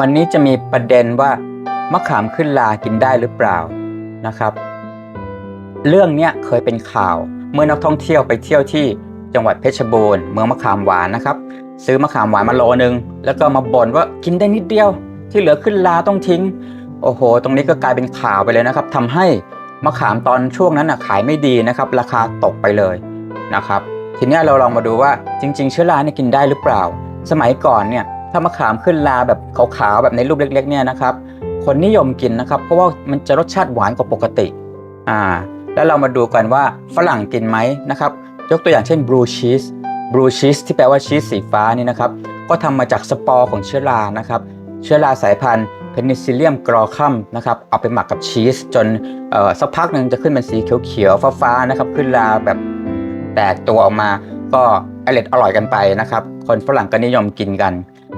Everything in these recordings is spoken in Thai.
วันนี้จะมีประเด็นว่ามะขามขึ้นลากินได้หรือเปล่านะครับ เรื่องเนี้ยเคยเป็นข่าวเมื่อนักท่องเที่ยวไปเที่ยวที่จังหวัดเพชรบูรณ์เมืองมะขามหวานนะครับ ซื้อมะขามหวานมาโลนึง แล้วก็มาบ่นว่ากินได้นิดเดียว ที่เหลือขึ้นลาต้องทิ้ง โอ้โห ตรงนี้ก็กลายเป็นข่าวไปเลยนะครับทำให้มะขามตอนช่วงนั้นนะขายไม่ดีนะครับ ราคาตกไปเลยนะครับ ทีนี้เราลองมาดูว่าจริง ๆ เชื้อราเนี่ยกินได้หรือเปล่า สมัยก่อนเนี่ย ถ้ามะขามขึ้นลาแบบขาวๆแบบในรูปเล็กๆเนี่ยนะครับ คนนิยมกินนะครับ เพราะว่ามันจะรสชาติหวานกว่าปกติอ่าแล้วเรามาดูกันว่าฝรั่งกินไหมนะครับ ยกตัวอย่างเช่นบลูชีสบลูชีสที่แปลว่าชีสสีฟ้านี่นะครับ ก็ทำมาจากสปอร์ของเชื้อรานะครับ เชื้อราสายพันธุ์เพนิซิลเลียมกรอคัมนะครับเอาไปหมักกับชีส จนสักพักหนึ่งจะขึ้นเป็นสีเขียวๆฟ้าๆนะครับขึ้นราแบบแตกตัวออกมาก็อร่อยอร่อยกันไปนะครับ คนฝรั่งก็นิยมกินกัน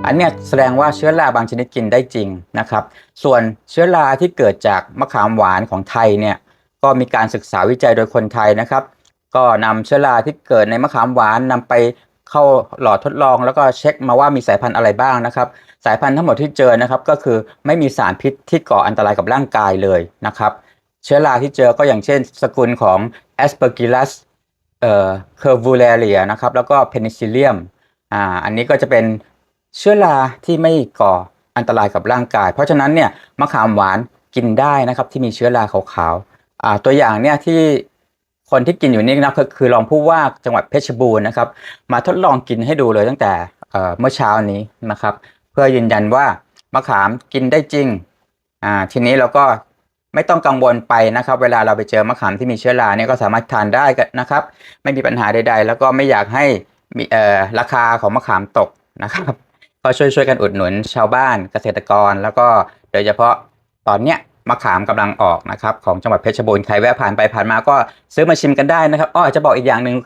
อันเนี้ยแสดงว่าเชื้อราบางชนิดกินได้จริงนะครับ ส่วนเชื้อราที่เกิดจากมะขามหวานของไทยเนี่ยก็มีการศึกษาวิจัยโดยคนไทยนะครับ ก็นำเชื้อราที่เกิดในมะขามหวานนำไปเข้าหลอดทดลอง แล้วก็เช็คมาว่ามีสายพันธุ์อะไรบ้างนะครับ สายพันธุ์ทั้งหมดที่เจอนะครับ ก็คือไม่มีสารพิษที่ก่ออันตรายกับร่างกายเลยนะครับ เชื้อราที่เจอก็อย่างเช่น สกุลของ Aspergillus เอ่อ Curvularia นะครับแล้วก็ Penicillium อ่าอันนี้ก็จะเป็น เชื้อราที่ไม่ก่ออันตรายกับร่างกาย เพราะฉะนั้นเนี่ยมะขามหวานกินได้นะครับที่มีเชื้อราขาวๆตัวอย่างเนี่ยที่คนที่กินอยู่นี่นะคือรองผู้ว่าจังหวัดเพชรบูรณ์นะครับ มาทดลองกินให้ดูเลยตั้งแต่เมื่อเช้านี้นะครับ เพื่อยืนยันว่ามะขามกินได้จริงอ่าทีนี้เราก็ไม่ต้องกังวลไปนะครับ เวลาเราไปเจอมะขามที่มีเชื้อราเนี่ยก็สามารถทานได้กันนะครับ ไม่มีปัญหาใด ๆ แล้วก็ไม่อยากให้มีราคาของมะขามตกนะครับ ก็ช่วยช่วยๆกันอุดหนุนชาวบ้านเกษตรกร แล้วก็โดยเฉพาะตอนเนี้ยมะขามกำลังออกนะครับของจังหวัดเพชรบูรณ์ใครแวะผ่านไปผ่านมาก็ซื้อมาชิมกันได้นะครับอ้อจะบอกอีกอย่างหนึ่ง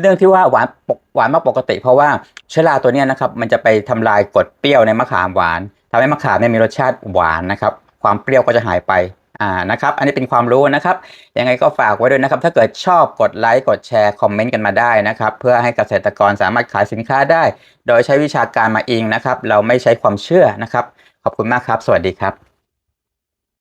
เรื่องที่ว่าหวานปกหวานมากปกติ เพราะว่าเชื้อราตัวนี้นะครับมันจะไปทำลายกรดเปรี้ยวในมะขามหวานทำให้มะขามเนี่ยมีรสชาติหวานนะครับความเปรี้ยวก็จะหายไป อ่านะครับ อันนี้เป็นความรู้นะครับ ยังไงก็ฝากไว้ด้วยนะครับ ถ้าเกิดชอบกดไลค์กดแชร์คอมเมนต์กันมาได้นะครับ เพื่อให้เกษตรกรสามารถขายสินค้าได้ โดยใช้วิชาการมาอิงนะครับ เราไม่ใช้ความเชื่อนะครับ ขอบคุณมากครับ สวัสดีครับ